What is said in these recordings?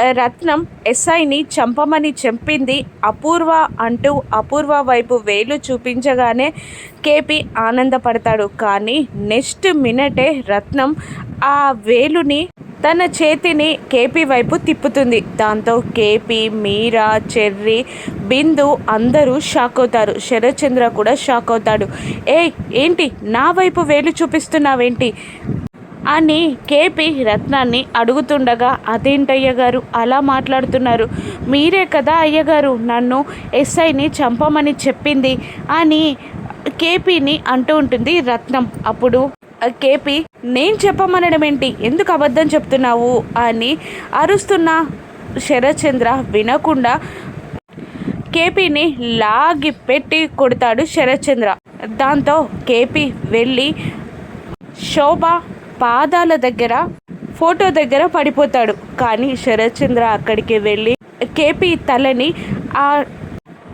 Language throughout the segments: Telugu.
రత్నం ఎస్ఐని చంపమని చెప్పింది. అపూర్వ అంటూ అపూర్వ వైపు వేలు చూపించగానే కేపీ ఆనందపడతాడు. కానీ నెక్స్ట్ మినిటే రత్నం ఆ వేలుని తన చేతిని కేపీ వైపు తిప్పుతుంది. దాంతో కేపీ మీరా చెర్రి బిందు అందరూ షాక్ అవుతారు. శరత్చంద్ర కూడా షాక్ అవుతాడు. ఏ ఏంటి? నా వైపు వేలు చూపిస్తున్నావేంటి? అని కేపీ రత్నాన్ని అడుగుతుండగా అదేంటయ్య గారు? అలా మాట్లాడుతున్నారు. మీరే కదా అయ్యగారు నన్ను ఎస్ఐని చంపమని చెప్పింది అని కేపీని అంటూ ఉంటుంది రత్నం. అప్పుడు కేపీ నేను చెప్పమనడం ఏంటి? ఎందుకు అబద్ధం చెప్తున్నావు? అని అరుస్తున్న శరత్చంద్ర వినకుండా కేపీని లాగి పెట్టి కొడతాడు శరత్చంద్ర. దాంతో కేపీ వెళ్ళి శోభ పాదాల దగ్గర ఫోటో దగ్గర పడిపోతాడు. కానీ శరత్చంద్ర అక్కడికి వెళ్ళి కేపీ తలని ఆ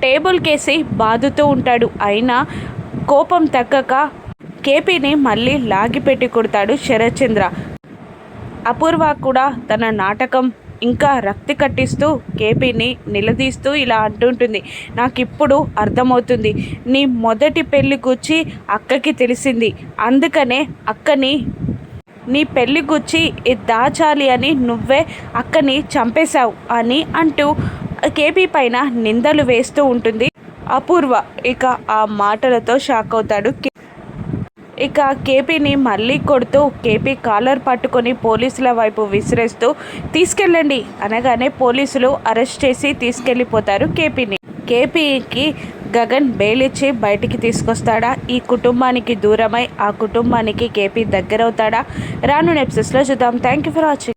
టేబుల్ కేసి బాదుతూ ఉంటాడు. అయినా కోపం తగ్గక కేపీని మళ్ళీ లాగిపెట్టి కొడతాడు శరత్చంద్ర. అపూర్వ కూడా తన నాటకం ఇంకా రక్తి కట్టిస్తూ కేపీని నిలదీస్తూ ఇలా అంటుంటుంది నాకు ఇప్పుడు అర్థమవుతుంది. నీ మొదటి పెళ్ళి గుచ్చి అక్కకి తెలిసింది. అందుకనే అక్కని నీ పెళ్ళి గుచ్చి దాచాలి అని నువ్వే అక్కని చంపేశావు అని అంటూ కేపీ పైన నిందలు వేస్తూ ఉంటుంది. అపూర్వ ఇక ఆ మాటలతో షాక్ అవుతాడు కే- ఇక కేపీని మళ్ళీ కొడుతూ కేపీ కాలర్ పట్టుకొని పోలీసుల వైపు విసిరేస్తూ తీసుకెళ్ళండి అనగానే పోలీసులు అరెస్ట్ చేసి తీసుకెళ్ళిపోతారు కేపీని. కేపీకి గగన్ బెయిలిచ్చి బయటికి తీసుకొస్తాడా? ఈ కుటుంబానికి దూరమై ఆ కుటుంబానికి కేపీ దగ్గరవుతాడా? రాను నెప్సెస్లో చూద్దాం. Thank you for watching